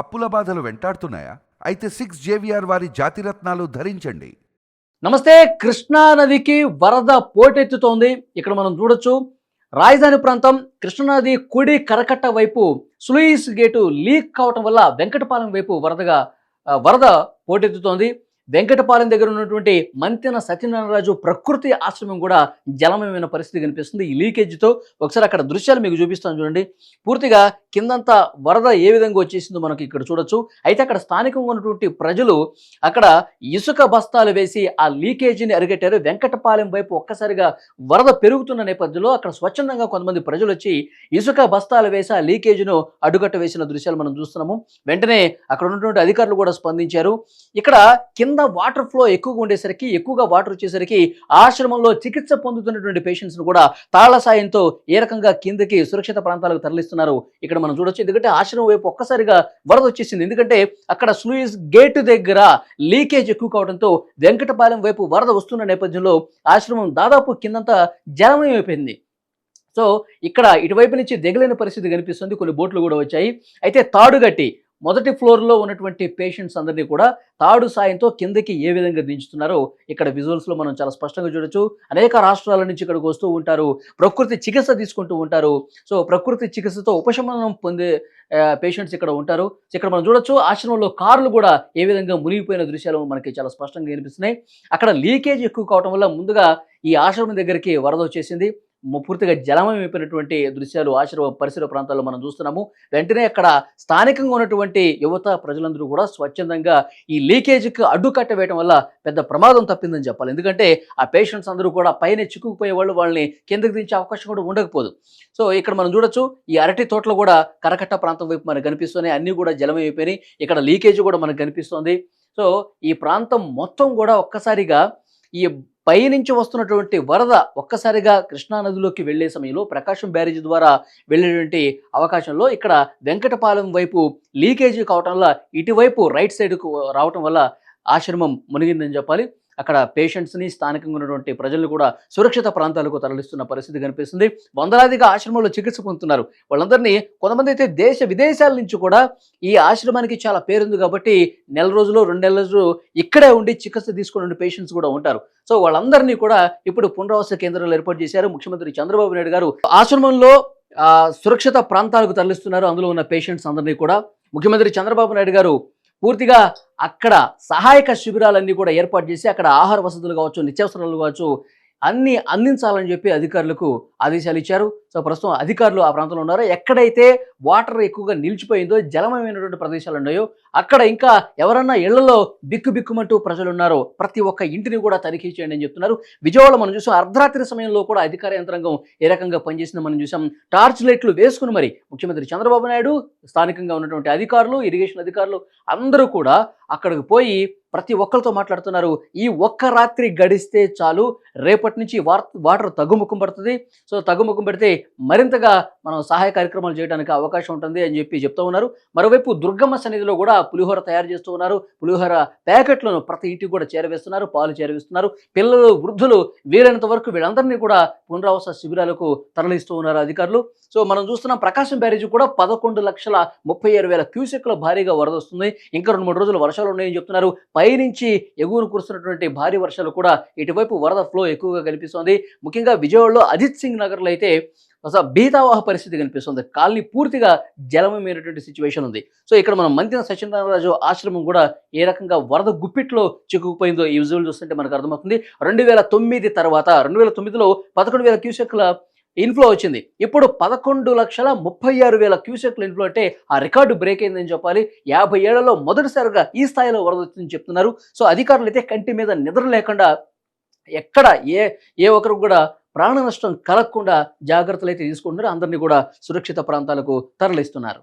అప్పుల బాధలు వెంటాడుతున్నాయా? అయితే సిక్స్ జేవిఆర్ వారి జాతిరత్నాలు ధరించండి. నమస్తే కృష్ణా నదికి వరద పోటెత్తుతోంది. ఇక్కడ మనం చూడొచ్చు రాజధాని ప్రాంతం కృష్ణానది కుడి కరకట్ట వైపు స్లూయిస్ గేటు లీక్ కావటం వల్ల వెంకటపాలెం వైపు వరదగా వరద పోటెత్తుతోంది. వెంకటపాలెం దగ్గర ఉన్నటువంటి మంతెన సత్యనారాయణరాజు ప్రకృతి ఆశ్రమం కూడా జలమయమైన పరిస్థితి కనిపిస్తుంది. ఈ లీకేజ్తో ఒకసారి అక్కడ దృశ్యాలు మీకు చూపిస్తాను చూడండి. పూర్తిగా కిందంతా వరద ఏ విధంగా వచ్చేసిందో మనకి ఇక్కడ చూడొచ్చు. అయితే అక్కడ స్థానికంగా ఉన్నటువంటి ప్రజలు అక్కడ ఇసుక బస్తాలు వేసి ఆ లీకేజీని అరిగట్టారు. వెంకటపాలెం వైపు ఒక్కసారిగా వరద పెరుగుతున్న నేపథ్యంలో అక్కడ స్వచ్ఛందంగా కొంతమంది ప్రజలు వచ్చి ఇసుక బస్తాలు వేసి ఆ లీకేజీను అడ్డుకట్ట వేసిన దృశ్యాలు మనం చూస్తున్నాము. వెంటనే అక్కడ ఉన్నటువంటి అధికారులు కూడా స్పందించారు. ఇక్కడ కింద వాటర్ ఫ్లో ఎక్కువగా ఉండేసరికి ఎక్కువగా వాటర్ వచ్చేసరికి ఆశ్రమంలో చికిత్స పొందుతున్నటువంటి పేషెంట్స్ను కూడా తాళ్ళ సాయంతో ఏ రకంగా కిందకి సురక్షిత ప్రాంతాలకు తరలిస్తున్నారు. ఇక్కడ మనం చూడొచ్చు. ఎందుకంటే ఆశ్రమం వైపు ఒక్కసారిగా వరద వచ్చేసింది. ఎందుకంటే అక్కడ స్లూయిస్ గేట్ దగ్గర లీకేజ్ ఎక్కువ కావడంతో వెంకటపాలెం వైపు వరద వస్తున్న నేపథ్యంలో ఆశ్రమం దాదాపు కిందంతా జలమయం అయిపోయింది సో ఇక్కడ ఇటువైపు నుంచి దిగలేని పరిస్థితి కనిపిస్తుంది. కొన్ని బోట్లు కూడా వచ్చాయి. అయితే తాడుగట్టి మొదటి ఫ్లోర్లో ఉన్నటువంటి పేషెంట్స్ అందరినీ కూడా తాడు సాయంతో కిందకి ఏ విధంగా దించుతున్నారో ఇక్కడ విజువల్స్లో మనం చాలా స్పష్టంగా చూడొచ్చు. అనేక రాష్ట్రాల నుంచి ఇక్కడికి వస్తూ ఉంటారు. ప్రకృతి చికిత్స తీసుకుంటూ ఉంటారు. సో ప్రకృతి చికిత్సతో ఉపశమనం పొందే పేషెంట్స్ ఇక్కడ ఉంటారు. ఇక్కడ మనం చూడొచ్చు ఆశ్రమంలో కార్లు కూడా ఏ విధంగా మునిగిపోయిన దృశ్యాలు మనకి చాలా స్పష్టంగా కనిపిస్తున్నాయి. అక్కడ లీకేజ్ ఎక్కువ కావటం వల్ల ముందుగా ఈ ఆశ్రమం దగ్గరికి వరద వచ్చేసింది. పూర్తిగా జలమయమైపోయినటువంటి దృశ్యాలు ఆశ్రమ పరిసర ప్రాంతాల్లో మనం చూస్తున్నాము. వెంటనే అక్కడ స్థానికంగా ఉన్నటువంటి యువత ప్రజలందరూ కూడా స్వచ్ఛందంగా ఈ లీకేజ్కి అడ్డుకట్ట వేయడం వల్ల పెద్ద ప్రమాదం తప్పిందని చెప్పాలి. ఎందుకంటే ఆ పేషెంట్స్ అందరూ కూడా పైన చిక్కుకుపోయే వాళ్ళు వాళ్ళని కిందకి దించే అవకాశం కూడా ఉండకపోదు. సో ఇక్కడ మనం చూడొచ్చు ఈ అరటి తోటలు కూడా కరకట్ట ప్రాంతం వైపు మనకు కనిపిస్తున్నాయి. అన్నీ కూడా జలమైపోయినాయి ఇక్కడ లీకేజ్ కూడా మనకు కనిపిస్తుంది. సో ఈ ప్రాంతం మొత్తం కూడా ఒక్కసారిగా ఈ పైనుంచి వస్తున్నటువంటి వరద ఒక్కసారిగా కృష్ణా నదిలోకి వెళ్ళే సమయంలో ప్రకాశం బ్యారేజ్ ద్వారా వెళ్ళేటువంటి అవకాశంలో ఇక్కడ వెంకటపాలెం వైపు లీకేజీ కావటం వల్ల ఇటువైపు రైట్ సైడ్కు రావటం వల్ల ఆశ్రమం మునిగిందని చెప్పాలి. అక్కడ పేషెంట్స్ని స్థానికంగా ఉన్నటువంటి ప్రజలను కూడా సురక్షిత ప్రాంతాలకు తరలిస్తున్న పరిస్థితి కనిపిస్తుంది. వందలాదిగా ఆశ్రమంలో చికిత్స పొందుతున్నారు. వాళ్ళందరినీ కొంతమంది అయితే దేశ విదేశాల నుంచి కూడా ఈ ఆశ్రమానికి చాలా పేరుంది కాబట్టి నెల రోజులు రెండు నెలల రోజులు ఇక్కడే ఉండి చికిత్స తీసుకునే పేషెంట్స్ కూడా ఉంటారు. సో వాళ్ళందరినీ కూడా ఇప్పుడు పునరావాస కేంద్రాలు ఏర్పాటు చేశారు. ముఖ్యమంత్రి చంద్రబాబు నాయుడు గారు ఆశ్రమంలో సురక్షిత ప్రాంతాలకు తరలిస్తున్నారు. అందులో ఉన్న పేషెంట్స్ అందరినీ కూడా. ముఖ్యమంత్రి చంద్రబాబు నాయుడు గారు పూర్తిగా అక్కడ సహాయక శిబిరాలన్నీ కూడా ఏర్పాటు చేసి అక్కడ ఆహార వసతులు కావచ్చు నిత్యావసరాలు కావచ్చు అన్నీ అందించాలని చెప్పి అధికారులకు ఆదేశాలు ఇచ్చారు. సో ప్రస్తుతం అధికారులు ఆ ప్రాంతంలో ఉన్నారు. ఎక్కడైతే వాటర్ ఎక్కువగా నిలిచిపోయిందో జలమయమైనటువంటి ప్రదేశాలు ఉన్నాయో అక్కడ ఇంకా ఎవరన్నా ఇళ్ళలో బిక్కు బిక్కుమంటూ ప్రజలు ఉన్నారో ప్రతి ఒక్క ఇంటిని కూడా తనిఖీ చేయండి అని చెప్తున్నారు. విజయవాడ మనం చూసాం అర్ధరాత్రి సమయంలో కూడా అధికార యంత్రాంగం ఏ రకంగా పనిచేసిందో మనం చూసాం. టార్చ్ లైట్లు వేసుకుని మరి ముఖ్యమంత్రి చంద్రబాబు నాయుడు స్థానికంగా ఉన్నటువంటి అధికారులు ఇరిగేషన్ అధికారులు అందరూ కూడా అక్కడికి పోయి ప్రతి ఒక్కరితో మాట్లాడుతున్నారు. ఈ ఒక్క రాత్రి గడిస్తే చాలు రేపటి నుంచి వాటర్ తగ్గుముఖం పడుతుంది. సో తగ్గుముఖం పెడితే మరింతగా మనం సహాయ కార్యక్రమాలు చేయడానికి అవకాశం ఉంటుంది అని చెప్పి చెప్తూ ఉన్నారు. మరోవైపు దుర్గమ్మ సన్నిధిలో కూడా పులిహోర తయారు చేస్తూ ఉన్నారు. పులిహోర ప్యాకెట్లను ప్రతి ఇంటికి కూడా చేరవేస్తున్నారు పాలు చేరవేస్తున్నారు. పిల్లలు వృద్ధులు వీలైనంత వరకు వీళ్ళందరినీ కూడా పునరావాస శిబిరాలకు తరలిస్తూ ఉన్నారు అధికారులు. సో మనం చూస్తున్నాం ప్రకాశం బ్యారేజ్ కూడా పదకొండు లక్షల ముప్పై ఆరు వేల క్యూసెక్ల భారీగా వరద వస్తుంది. ఇంకా రెండు మూడు రోజులు వర్షాలు ఉన్నాయని చెప్తున్నారు. పైనుంచి ఎగువను కురుస్తున్నటువంటి భారీ వర్షాలు కూడా ఇటువైపు వరద ఫ్లో ఎక్కువగా కనిపిస్తోంది. ముఖ్యంగా విజయవాడలో అజిత్ సింగ్ నగర్లో అయితే అసలు భీతావాహ పరిస్థితి కనిపిస్తుంది. కాలనీ పూర్తిగా జలమయమైనటువంటి సిచ్యువేషన్ ఉంది. సో ఇక్కడ మనం మంతిన సత్యనారాయణరాజు ఆశ్రమం కూడా ఏ రకంగా వరద గుప్పిట్లో చిక్కుకుపోయిందో ఈ విజువల్ చూస్తుంటే మనకు అర్థమవుతుంది. రెండు వేల తొమ్మిది తర్వాత రెండు వేల తొమ్మిదిలో పదకొండు వేల క్యూసెక్ల ఇన్ఫ్లో వచ్చింది. ఇప్పుడు పదకొండు లక్షల ముప్పై ఆరు వేల క్యూసెక్ల ఇన్ఫ్లో అంటే ఆ రికార్డు బ్రేక్ అయిందని చెప్పాలి. యాభై ఏళ్ళలో మొదటిసారిగా ఈ స్థాయిలో వరద వచ్చిందని చెప్తున్నారు. సో అధికారులు అయితే కంటి మీద నిద్ర లేకుండా ఎక్కడ ఏ ఏ ఒక్కరు కూడా ప్రాణ నష్టం కలగకుండా జాగ్రత్తలు అయితే తీసుకుంటున్నారు. అందరినీ కూడా సురక్షిత ప్రాంతాలకు తరలిస్తున్నారు.